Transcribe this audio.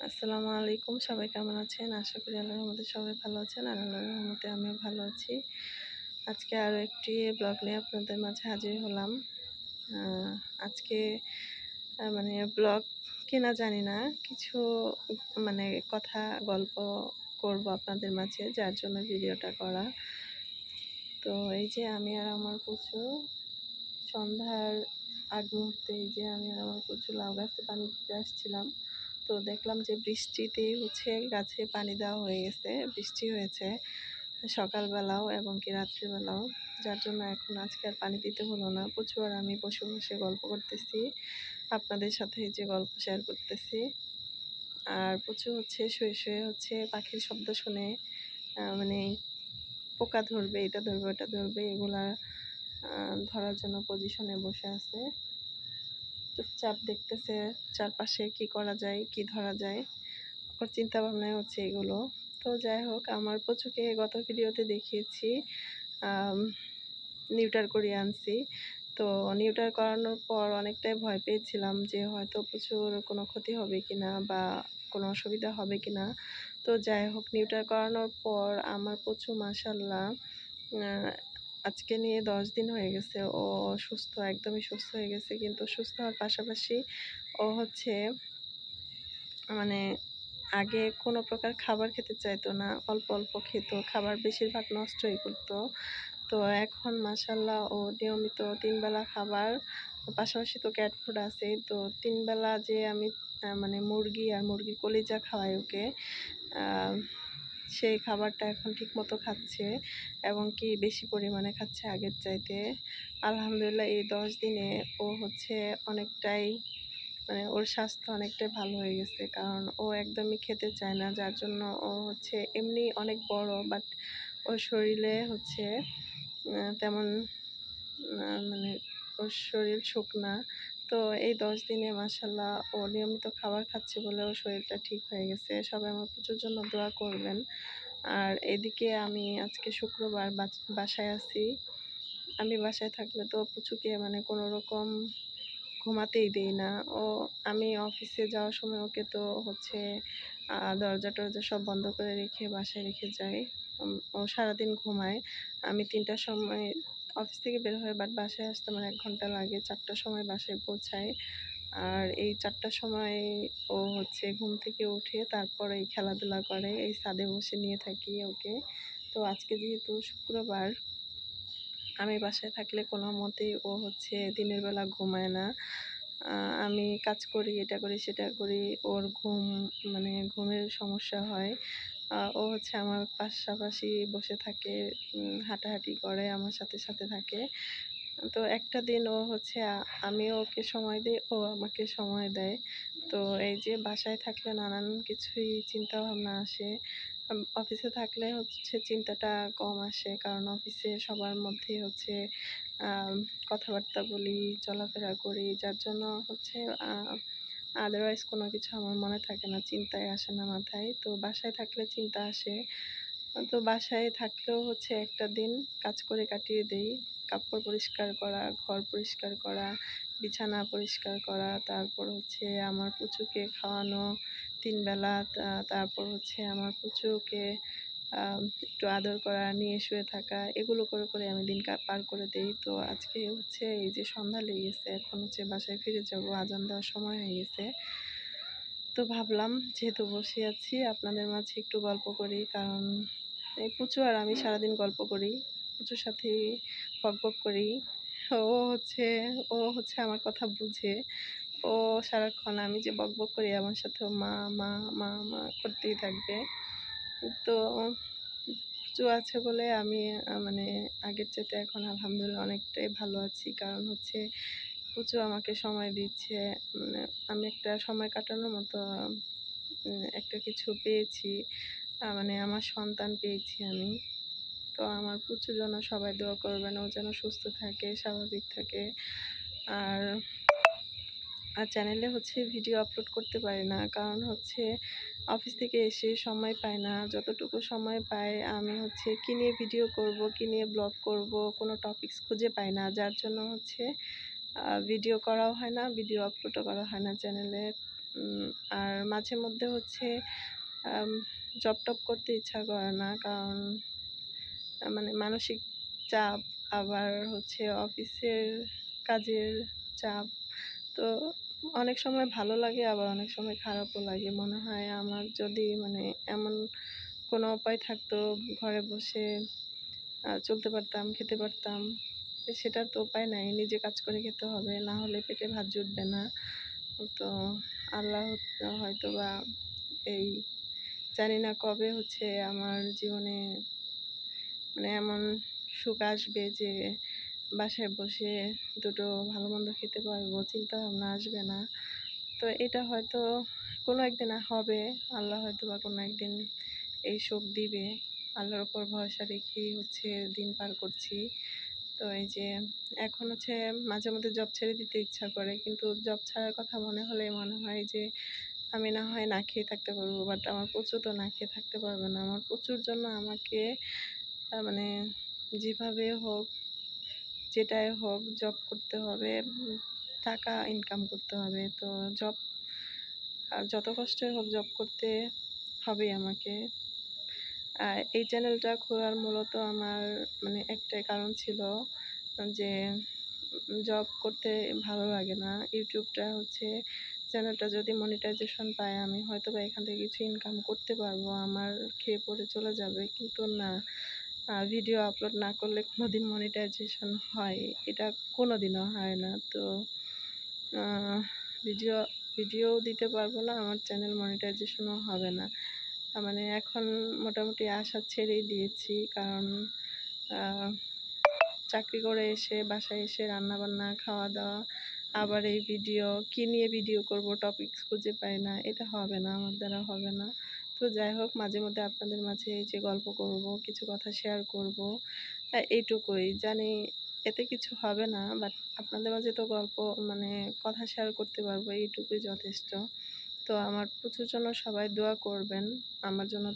আসসালামু আলাইকুম, সবাই কেমন আছেন? আশা করি আল্লাহর রহমতে সবাই ভালো আছেন। আর আল্লাহর রহমতে আমিও ভালো আছি। আজকে আরও একটি ব্লগ নিয়ে আপনাদের মাঝে হাজির হলাম। আজকে মানে ব্লগ কিনা জানি না, কিছু মানে কথা, গল্প করব আপনাদের মাঝে, যার জন্য ভিডিওটা করা। তো এই যে আমি আর আমার কুচু, সন্ধ্যার আগ মুহূর্তে এই যে আমি আর আমার কুচু লাউ গাছে পানি দিতে আসছিলাম। তো দেখলাম যে বৃষ্টিতে হচ্ছে গাছে পানি দেওয়া হয়ে গেছে, বৃষ্টি হয়েছে সকালবেলাও এবং কি রাত্রিবেলাও। যার জন্য এখন আজকে আর পানি দিতে হলো না। প্রচুর আমি বসে বসে গল্প করতেছি, আপনাদের সাথে যে গল্প শেয়ার করতেছি। আর প্রচুর হচ্ছে শুয়ে শুয়ে হচ্ছে পাখির শব্দ শুনে মানে পোকা ধরবে, এটা ধরবে, ওটা ধরবে, এগুলা ধরার জন্য পজিশনে বসে আছে। চুপচাপ দেখতেছে চারপাশে কি করা যায়, কি ধরা যায়। ওর চিন্তা ভাবনায় হচ্ছে এগুলো। তো যাই হোক, আমার প্রচুরকে গত ভিডিওতে দেখিয়েছি নিউটার করিয়ে আনছি। তো নিউটার করানোর পর অনেকটাই ভয় পেয়েছিলাম যে হয়তো প্রচুর কোনো ক্ষতি হবে কিনা বা কোনো অসুবিধা হবে কিনা। তো যাই হোক, নিউটার করানোর পর আমার প্রচুর মাসাল্লাহ আজকে নিয়ে দশ দিন হয়ে গেছে। ও সুস্থ একদমই সুস্থ হয়ে গেছে। কিন্তু সুস্থ হওয়ার পাশাপাশি ও হচ্ছে মানে আগে কোনো প্রকার খাবার খেতে চাইতো না। অল্প অল্প খেত। খাবার বেশিরভাগ নষ্টই করতো। তো এখন মাসাল্লাহ ও নিয়মিত তিন বেলা খাবার, পাশাপাশি তো ক্যাট ফুড আছে তো তিন বেলা যে আমি মানে মুরগি আর মুরগির কলিজা খাওয়াই ওকে সেই খাবারটা এখন ঠিক মতো খাচ্ছে এবং কি বেশি পরিমাণে খাচ্ছে আগের চাইতে। আলহামদুলিল্লাহ এই দশ দিনে ও হচ্ছে অনেকটাই মানে ওর স্বাস্থ্য অনেকটাই ভালো হয়ে গেছে। কারণ ও একদমই খেতে চায় না, যার জন্য ও হচ্ছে এমনি অনেক বড় বাট ওর শরীরে হচ্ছে তেমন মানে ওর শরীর শুকনা তো এই দশ দিনে মাসাল্লাহ ও নিয়মিত খাবার খাচ্ছে বলে ওর শরীরটা ঠিক হয়ে গেছে। সবাই আমার প্রচুর জন্য দোয়া করবেন। আর এদিকে আমি আজকে শুক্রবার বাসায় আছি। আমি বাসায় থাকলে তো পুচুকে মানে কোনো রকম ঘুমাতেই দিই না। ও, আমি অফিসে যাওয়ার সময় ওকে তো হচ্ছে দরজা টরজা সব বন্ধ করে রেখে বাসায় রেখে যাই। ও সারাদিন ঘুমায়। আমি তিনটার সময় অফিস থেকে বের হয়ে বাট বাসায় আসতে আমার এক ঘণ্টা লাগে। চারটার সময় বাসায় পৌঁছায়। আর এই চারটার সময় ও হচ্ছে ঘুম থেকে উঠে তারপরে এই খেলাধুলা করে। এই ছাদে বসে নিয়ে থাকি ওকে। তো আজকে যেহেতু শুক্রবার, আমি বাসায় থাকলে কোনো মতেই ও হচ্ছে দিনের বেলা ঘুমায় না। আমি কাজ করি, এটা করি, সেটা করি। ওর ঘুম মানে ঘুমের সমস্যা হয়। ও হচ্ছে আমার পাশাপাশি বসে থাকে হাঁটাহাঁটি করে, আমার সাথে সাথে থাকে। তো একটা দিন ও হচ্ছে আ- আমিও ওকে সময় দিই, ও আমাকে সময় দেয়। তো এই যে বাসায় থাকলে নানান কিছুই চিন্তা ভাবনা আসে অফিসে থাকলে হচ্ছে চিন্তাটা কম আসে, কারণ অফিসে সবার মধ্যে হচ্ছে কথাবার্তা বলি, চলাফেরা করি, যার জন্য হচ্ছে আদারওয়াইজ কোনো কিছু আমার মনে থাকে না চিন্তায় আসে না মাথায়। তো বাসায় থাকলে চিন্তা আসে। তো বাসায় থাকলেও হচ্ছে একটা দিন কাজ করে কাটিয়ে দেই। কাপড় পরিষ্কার করা, ঘর পরিষ্কার করা, বিছানা পরিষ্কার করা, তারপর হচ্ছে আমার পুচুকে খাওয়ানো তিন বেলা তারপর হচ্ছে আমার পুচুকে একটু আদর করা, নিয়ে শুয়ে থাকা, এগুলো করে করে আমি দিন পার করে দিই। তো আজকে হচ্ছে এই যে সন্ধ্যা লেগে গেছে, এখন হচ্ছে বাসায় ফিরে যাব, আজান দেওয়ার সময় হয়ে গেছে। তো ভাবলাম, যেহেতু বসে আছি, আপনাদের মাঝে একটু গল্প করি, কারণ এই পুচু আর আমি সারাদিন গল্প করি, পুচুর সাথে বক করি। ও হচ্ছে ও হচ্ছে আমার কথা বুঝে। ও সারাক্ষণ আমি যে বক করি, আমার সাথে মা মা মা মা করতেই থাকবে। তো পুচু আছে বলে আমি মানে আগের চাইতে এখন আলহামদুলিল্লাহ অনেকটাই ভালো আছি। কারণ হচ্ছে পুচু আমাকে সময় দিচ্ছে। মানে আমি একটা সময় কাটানোর মতো একটা কিছু পেয়েছি। মানে আমার সন্তান পেয়েছি আমি। তো আমার পুচুর জন্য সবাই দোয়া করবেন, ও যেন সুস্থ থাকে, স্বাভাবিক থাকে। আর আর চ্যানেলে হচ্ছে ভিডিও আপলোড করতে পারি না। কারণ হচ্ছে অফিস থেকে এসে সময় পাই না। যতটুকু সময় পাই আমি হচ্ছে কী নিয়ে ভিডিও করব, কী নিয়ে ব্লগ করব, কোনো টপিকস খুঁজে পাই না। যার জন্য হচ্ছে ভিডিও করাও হয় না ভিডিও আপলোডও করা হয় না চ্যানেলে আর মাঝে মধ্যে হচ্ছে জব টপ করতে ইচ্ছা করে না। কারণ মানে মানসিক চাপ, আবার হচ্ছে অফিসের কাজের চাপ। তো অনেক সময় ভালো লাগে, আবার অনেক সময় খারাপও লাগে। মনে হয় আমার যদি মানে এমন কোনো উপায় থাকতো, ঘরে বসে চলতে পারতাম, খেতে পারতাম, সেটার তো উপায় নাই। নিজে কাজ করে খেতে হবে, না হলে পেটে ভাত জুটবে না। তো আল্লাহ হয়তো বা এই জানি না কবে হচ্ছে আমার জীবনে মানে এমন সুখ আসবে যে বাসায় বসে দুটো ভালো মন্দ খেতে পারব চিন্তা ভাবনা আসবে না। তো এটা হয়তো কোনো একদিন হবে, আল্লাহ হয়তো বা কোনো একদিন এই সুখ দিবে। আল্লাহর ওপর ভরসা রেখেই হচ্ছে দিন পার করছি। তো এই যে এখন হচ্ছে মাঝে মধ্যে জব ছেড়ে দিতে ইচ্ছা করে, কিন্তু জব ছাড়ার কথা মনে হলে মনে হয় যে আমি না হয় না খেয়ে থাকতে পারব বাট আমার প্রচুর তো না খেয়ে থাকতে পারবে না। আমার প্রচুর জন্য আমাকে মানে যেভাবে হোক যেটাই হোক জব করতে হবে, টাকা ইনকাম করতে হবে। তো জব যত কষ্টই হোক জব করতে হবে আমাকে। আর এই চ্যানেলটা খোলার মূলত আমার মানে একটাই কারণ ছিল যে জব করতে ভালো লাগে না। ইউটিউবটা হচ্ছে চ্যানেলটা যদি মনিটাইজেশন পায়, আমি হয়তো বা এখান থেকে কিছু ইনকাম করতে পারব, আমার খেয়ে পড়ে চলে যাবে। কিন্তু না ভিডিও আপলোড না করলে কোনো দিন মনিটাইজেশন হয়। এটা কোনো দিনও হয় না। তো ভিডিও ভিডিও দিতে পারব না, আমার চ্যানেল মনিটাইজেশনও হবে না। মানে এখন মোটামুটি আশা ছেড়েই দিয়েছি, কারণ চাকরি করে এসে, বাসায় এসে রান্না বান্না খাওয়া দাওয়া আবার এই ভিডিও কি নিয়ে ভিডিও করব টপিকস খুঁজে পাই না, এটা হবে না, আমার দ্বারা হবে না। তো যাই হোক, মাঝে মধ্যে আপনাদের মাঝে যে গল্প করব, কিছু কথা শেয়ার করব এইটুকুই। জানি এতে কিছু হবে না বাট আপনাদের মাঝে তো গল্প মানে কথা শেয়ার করতে পারব, এইটুকুই যথেষ্ট। তো আমার প্রচুর জন্য সবাই দোয়া করবেন, আমার জন্য